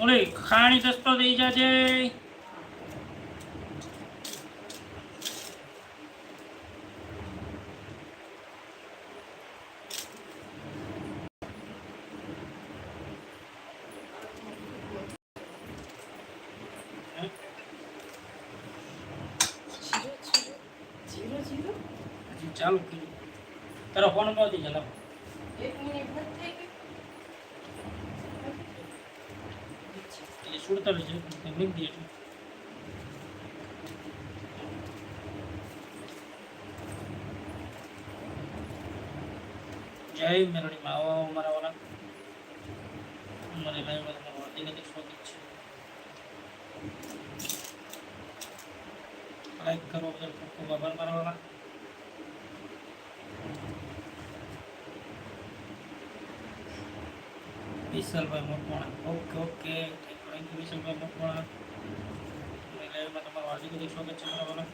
ઓલી ખાણી દસ્તો જીરો હજી ચાલુ કર્યું. તારો ફોન નહોતી ચાલો એક મિનિટ નથી થઈ ગઈ એટલે સુડતાલીસ છે મૂકી દે એટલે જય મેરડીમાં આવો આવો મારા વાલા. મને લાઈવમાં તમારું હાર્દિક સ્વાગત છે. લાઈક કરો બદલ ખૂબ ખૂબ આભાર મારા વાળા વિશાલભાઈ મોટવાણા ઓકે ઓકે યુ વિશાલભાઈ મકવાણા લાઈવમાં તમારું હાર્દિક હાર્દિક સ્વાગત છે મારા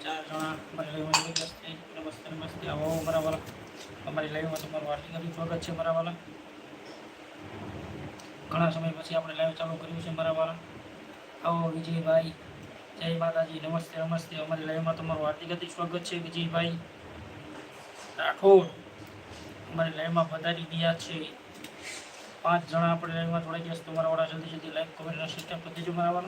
ચાર જણા અમારી લાઈવમાં નમસ્તે નમસ્તે આવો મારા અમારી લાઈવમાં તમારું હાર્દિક હાર્દિક સ્વાગત છે મારા ઘણા સમય પછી આપણે લાઈવ ચાલુ કર્યું છે મારા વાલા આવો વિજયભાઈ જય માતાજી, નમસ્તે નમસ્તે. અમારી લાઈવમાં તમારું હાર્દિક હાર્દિક સ્વાગત છે, વિજયભાઈ રાઠોડ. અમારી લાઈવમાં પધારી ગયા છે. પાંચ જણા આપણે લાઈવમાં થોડા દિવસ તમારા વાળા જલ્દી જલ્દી લાઈક કોમેન્ટ સિસ્ટમ કરી દેજો મારા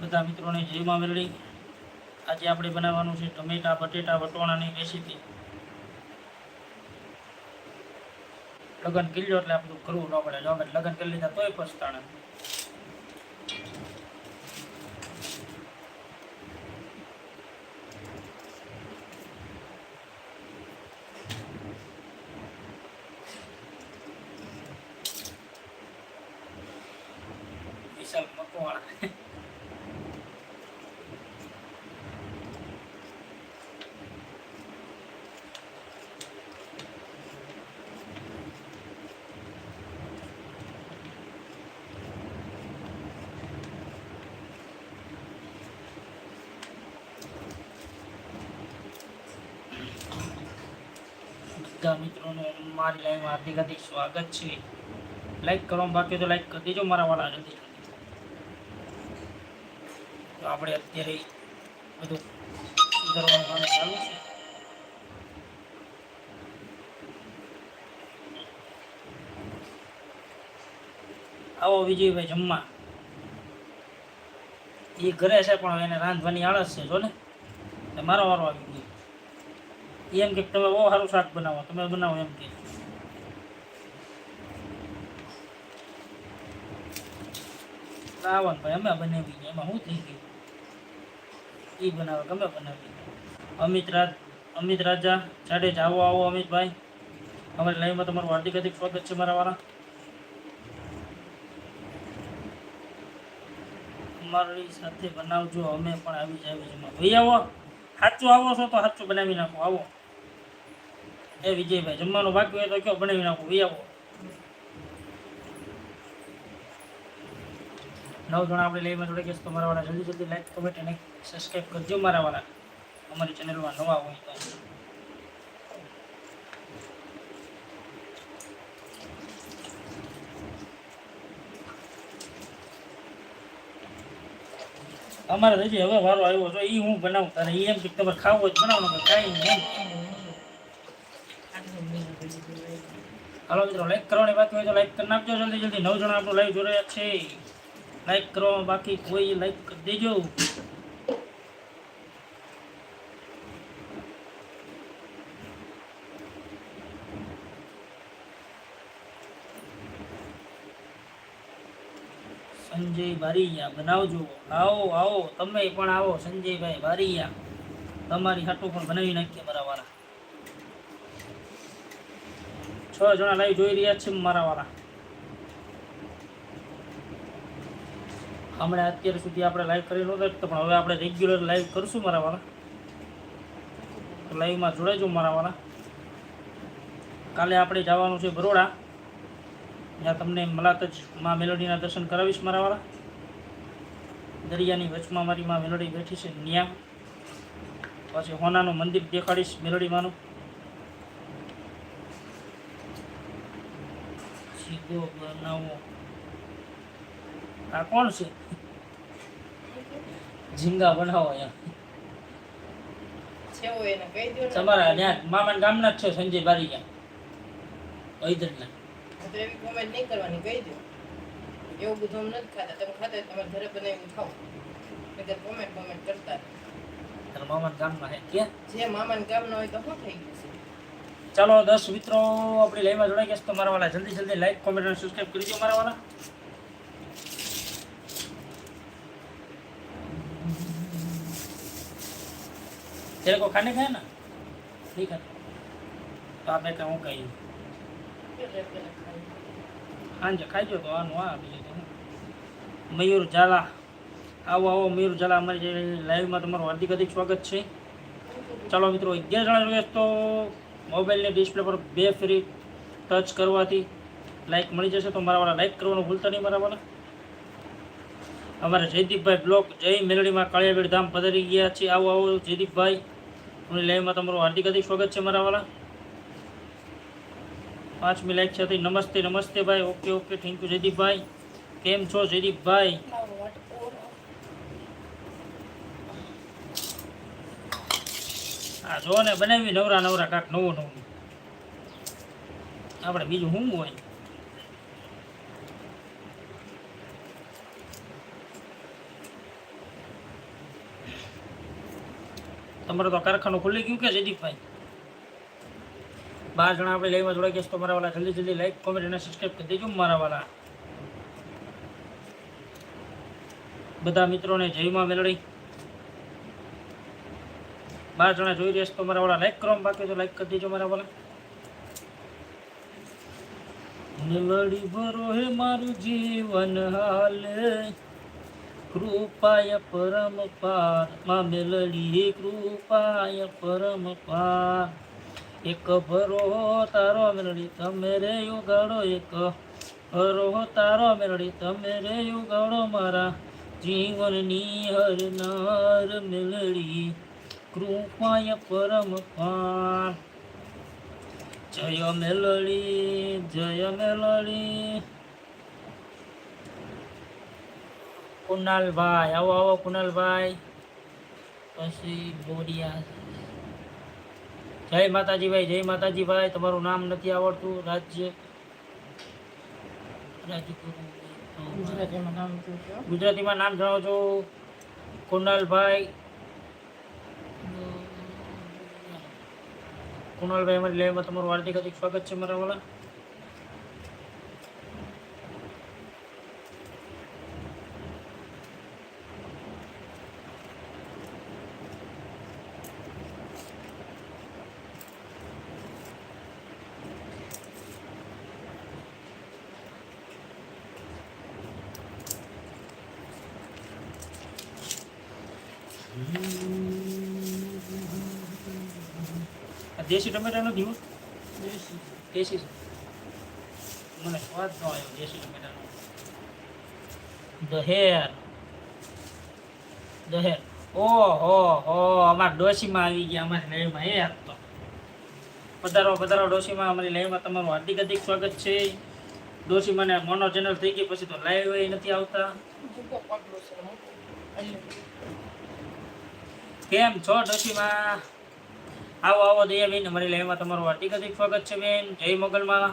બધા મિત્રોને જય મેળવી આજે આપણે બનાવવાનું છે ટમેટા, બટેટા વટોણાની રેસીપી લગ્ન કરી લો એટલે આપણું કરવું ન પડે. જો લગ્ન કરી લીધા તોય પછતાણા મકવાણા બધા મિત્રોને મારી લાઈવમાં હાર્દિક હાર્દિક સ્વાગત છે લાઈક કરો બાકી તો લાઈક કરી દેજો મારા વાળા જલ્દી તો આપણે અત્યારે બધું કરવાનું કામ ચાલુ છે. આવો વિજયભાઈ જમવા. એ ઘરે છે પણ એને રાંધવાની આળસ છે, જો ને. મારો વારો આવી ગયો. એમ કે તમે બહુ સારું શાક બનાવો, તમે બનાવો એમ કે. રાવણ ભાઈ અમે બનાવી ગયા, એમાં શું થઈ ગયું? એ બનાવે, ગમે બનાવી. અમિત રાજ, અમિત રાજા જાડેજા આવો આવો અમિતભાઈ. અમારી લાઈવમાં તમારું હાર્દિક હાર્દિક સ્વાગત છે મારા વાળા. અમારી સાથે બનાવજો, અમે પણ આવી જાય આવી જમા ભાઈ આવો. સાચું આવો છો તો સાચું બનાવી નાખો, આવો. એ વિજયભાઈ, જમવાનું બાકી હોય તો કયો, બનાવી નાખો, ભાઈ આવો. નવ જણા આપણે લઈમાં જોડે તો મારા વાળા જલ્દી જલ્દી લાઈક કમેન્ટ અને સબસ્ક્રાઈબ કરજો મારા વાળા. અમારી ચેનલમાં નવા હોય તો. અમારે હજી હવે વારો આવ્યો તો એ હું બનાવું તારે. એ એમ કે તમારે ખાવો જ બનાવવાનું કાંઈ નહીં હાલો મિત્રો લાઈક કરવાની બાકી હોય તો લાઈક કરી નાખજો. જલ્દી જલ્દી નવ જણા આપણું લાઈવ જોડે છે. લાઈક કરવામાં બાકી કોઈ લાઈક કરી દેજો સંજય બારીયા બનાવજો. આવો આવો, તમે પણ આવો, સંજયભાઈ બારીયા તમારી હાટો પણ બનાવી નાખીએ મારા વાળા. છ જણા લાઈવ જોઈ રહ્યા છે મારા વાળા. હમણાં અત્યાર સુધી આપણે લાઈવ કરી નહોતા પણ હવે આપણે રેગ્યુલર લાઈવ કરશું મારા વાળા. લાઈવમાં જોડાજો મારા વાળા. કાલે આપણે જવાનું છે બરોડા. ત્યાં તમને મલાત જ માં મેલોડીના દર્શન કરાવીશ મારા વાળા. દરિયાની વચમાં મારી માં મેલોડી બેઠી છે ન્યા. પછી હોનાનું મંદિર દેખાડીશ મેલડીમાંનું સીધો બનાવો. આ કોણ છે? ઝીંગા બનાવો અહીંયા. તમારા ત્યાં મામાના ગામના જ છે સંજય બારીયા ઐદરના તો કોમેન્ટ નહીં કરવાની કહી દો એવું બધું અમે નથી ખાતા તમે ખાતા હોય તો તમારે ઘરે બનાવીને ખાઓ નહીંતર કોમેન્ટ કોમેન્ટ કરતા રહો. તારા મામાના ગામમાં હે ક્યાં જે મામાના ગામના હોય તો શું થઈ ગયું છે ચાલો દસ મિત્રો આપણી લાઈવમાં જોડાઈ ગયા છે તો મારા વાલા જલ્દી જલ્દી લાઈક કોમેન્ટ અને સબસ્ક્રાઈબ કરી દો મારા વાલા तेरे को खाने का है ना नहीं खाते तो आप एक હું કહી એટલે પેલા ખાઈ. સાંજે ખાઈજો તો આનું આ બીજું તો શું. મયુર ઝાલા. આવો આવો, મયુર ઝાલા, અમારી લાઈવમાં તમારું હાર્દિક હાર્દિક સ્વાગત છે. ચાલો મિત્રો, અગિયાર જણા જોઈએ તો મોબાઈલની ડિસ્પ્લે પર બે ફ્રી ટચ કરવાથી લાઈક મળી જશે તો મારા વાળા લાઈક કરવાનું ભૂલતા નહીં મારા વાળા. અમારા જયદીપભાઈ બ્લોક, જય મેલડીમાં કાળિયાબીડ ધામ પધારી ગયા છે આવો આવો, જયદીપભાઈ. અમારી લાઈવમાં તમારું હાર્દિક હાર્દિક સ્વાગત છે મારા વાળા. પાંચમી લાઈક છે. નમસ્તે નમસ્તે ભાઈ. ઓકે ઓકે થેન્ક યુ જયદીપભાઈ. કેમ છો મારો આ જો ને બનાવી નવરા નવરા કાંક નવો નવું. આપણે બીજું શું હોય? તમારે તો કારખાનું ખુલ્લી ગયું કે જયદીપભાઈ બાર જણા આપણે લાઈવમાં જોડાઈ ગયા તમારા મારા જલ્દી જલ્દી લાઈક કોમેન્ટ અને સબસ્ક્રાઈબ કરી દેજો મારા વાલા. બધા મિત્રોને જયમાં મેળવી બાર જણા જોઈ રહ્યા તો મારા વાળા લાઈક કરો બાકી તો લાઈક કરી દેજો મારા વાળા. લડી ભરો હે મારું જીવન હાલ. કૃપાય પરમ પાર. માં મેલડી, કૃપાય પરમ પાર. એક ભરો તારો મેલડી, તમે રે ઉગાડો એક. ભરો તારો મેલડી, તમે રે ઉગાડો મારા. જીવનની હરનાર મેલડી, કૃપાય પરમ પાર. જય મેલડી જય મેલડી. કુનાલભાઈ આવો આવો કુનાલભાઈ પછી બોડિયા. જય માતાજી ભાઈ જય માતાજી ભાઈ તમારું નામ નથી આવડતું રાજ્ય. રાજ્ય ગુજરાતીમાં નામ ગુજરાતીમાં નામ જણાવો છો? કુનાલભાઈ કુનાલભાઈ અમારી લેવામાં તમારું હાર્દિક હાર્દિક સ્વાગત છે મારા વાલા દેશી ટમેટા નથી હો દેશી. મને સ્વાદ ન આવ્યો દેશી ટમેટાનો. દહેર. દહેર. ઓહો હો અમારા ડોશીમાં આવી ગયા અમારી લાઈવમાં એ હાથ તો. પધારો પધારો ડોશીમાં અમારી લાઈવમાં તમારું હાર્દિક હાર્દિક સ્વાગત છે. ડોશીમાં મને મોનો ચેનલ થઈ ગઈ પછી તો લાઈવ એ નથી આવતા. કેમ છો ડોશીમાં? આવો આવો દયાબેન અમારી લાઈવમાં તમારું હાર્દિક હાર્દિક સ્વાગત છે બેન. જય મોગલમાં.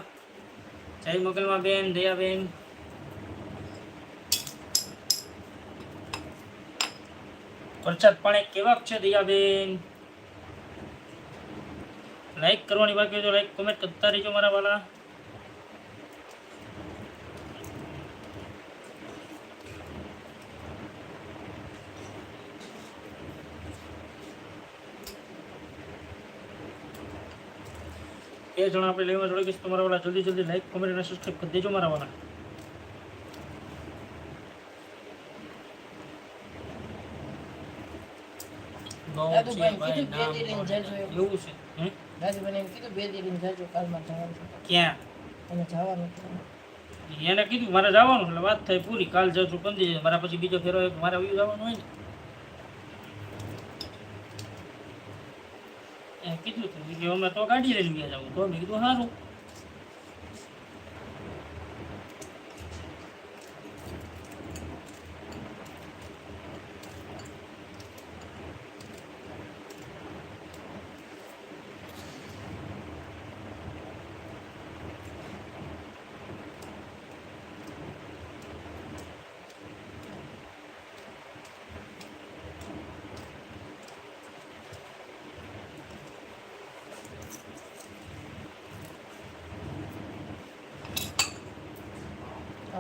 જય મોગલમાં બેન દયાબેન વરસાદ પાણી કેવાક છે દયાબેન લાઈક કરવાની બાકી તો લાઈક કોમેન્ટ કરતા રહેજો મારા વાલા. એ જણા આપણે લેવા જોડે કે તમારા વાળા જલ્દી જલ્દી લાઈક કોમેન્ટ અને સબસ્ક્રાઈબ કરી દેજો મારા વાળા. બે બે એને જવાનું છે. એને કીધું મારે જવાનું એટલે વાત થઈ પૂરી કાલ જજો પંદી મારા પછી બીજો ફેરો એક મારે વયું જવાનું હોય ને. કીધું હતું કે અમે તો ગાડી લઈને ગયા જાઉં તો મેં કીધું સારું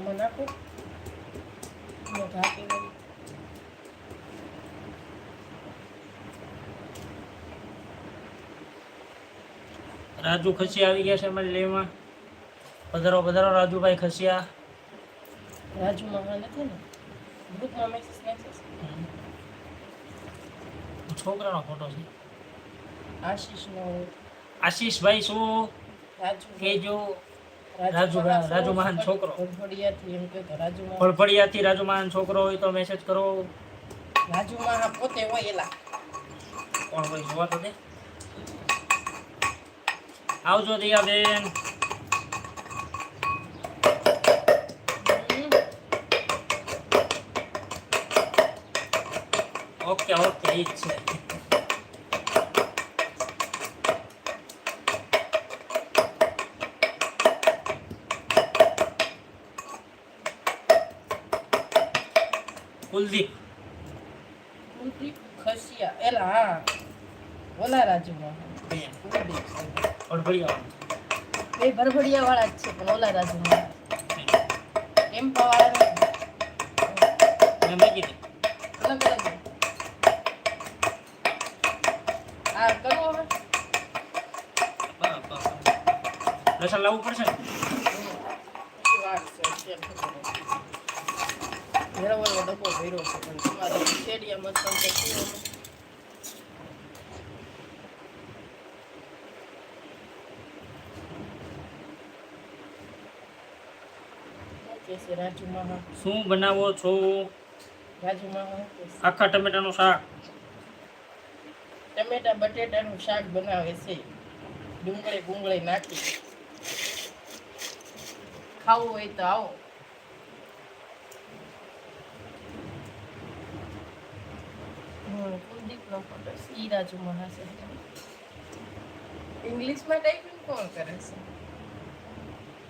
આમાં નાખો. ને ઢાંકી દો. રાજુ ખસી આવી ગયા છે અમારી લેવા પધારો પધારો રાજુભાઈ ખસિયા. રાજુમાં હા નથી ને? ગ્રુપમાં મેસેજ છોકરાનો ફોટો છે. આશીષનો. આશીષભાઈ શું? રાજુ કેજો. રાજુ રાજુ મહાન છોકરો. ફળફળિયાથી રાજુ મહાન છોકરો હોય તો મેસેજ કરો. રાજુમાં હા પોતે હોય એલા. કોણ કોઈ જોવા તો દે. આવજો દિયાબેન. ઓકે ઓકે ઈ છે. કુલદીપ. કુલદીપ ખસિયા. એલા હા. ઓલા રાજુમાં. કુલદીપ. ફળફળિયા બે ભરભડિયા વાળા જ છે પણ ઓલા રાજુમાં. એમ વાળા મેં મૂકી અલગ અલગ આ કરો હવે. લસણ લાવવું પડશે ને? ડબ્બો ભર્યો છે પણ તમારે તો શું બનાવો છો? આખા ટમેટાનું શાક. ટમેટા બટેટાનું શાક બનાવે છે. ડુંગળી ગુંગળી નાખી. ખાવું હોય તો આવો. કુલદીપનો ફોટો છે. ઈ રાજુમાં હશે ઇંગ્લિશમાં ટાઈપિંગ કોણ કરે છે?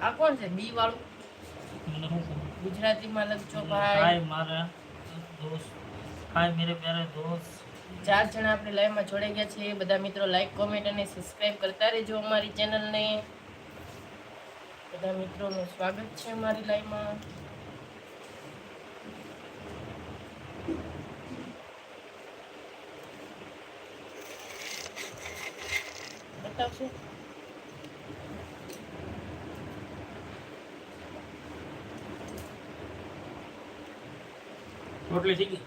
આ કોણ છે? બી વાળું? ગુજરાતીમાં લખજો ભાઈ. હાય મારા દોસ્ત. હાય મેરે પ્યારે દોસ્ત. ચાર જણા આપણે લાઈવમાં જોડાઈ ગયા છે બધા મિત્રો લાઈક કોમેન્ટ અને સબસ્ક્રાઇબ કરતા રહેજો અમારી ચેનલને બધા મિત્રોનું સ્વાગત છે અમારી લાઈવમાં રોટલી થઈ ગઈ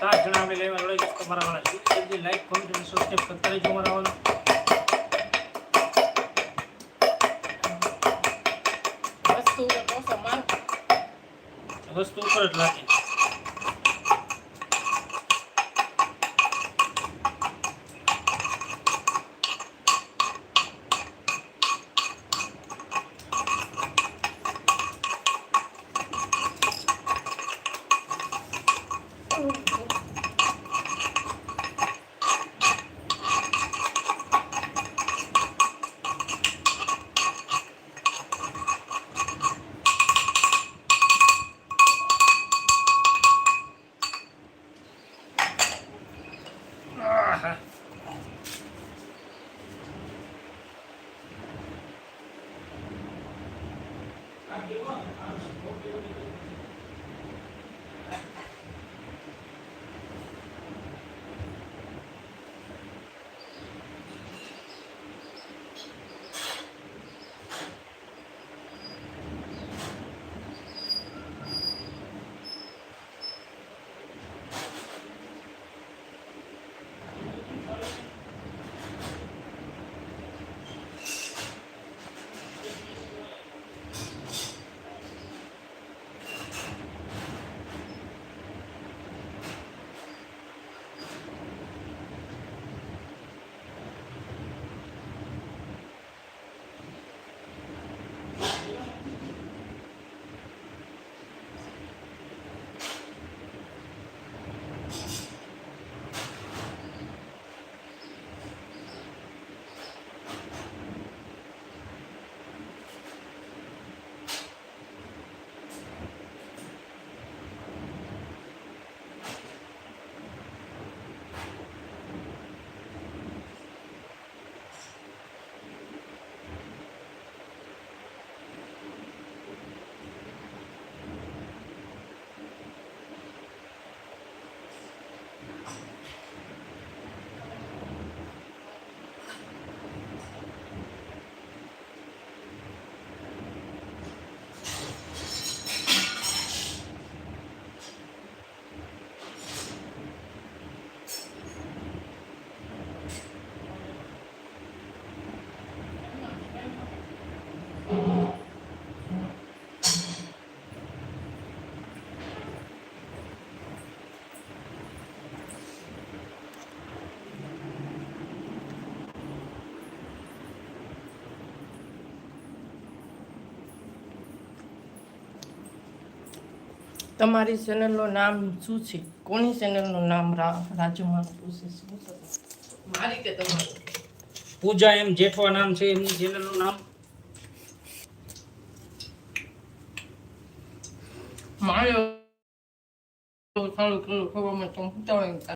સાત જણા આપણે લેવા ગયા તમારા વાળા. જલ્દી લાઈક કોમેન્ટ અને સબસ્ક્રાઈબ કરતા રહેજો અમારા વાળા. વસ્તુ ઉપર કોસો વસ્તુ ઉપર જ લાગે. તમારી ચેનલનું નામ શું છે? કોની ચેનલનું નામ રા રાજુમાનું પૂછે છે? મારી કે તમારું. પૂજા એમ જેઠવા નામ છે એમની ચેનલનું નામ. મારે થોડું ખબર મેં તમે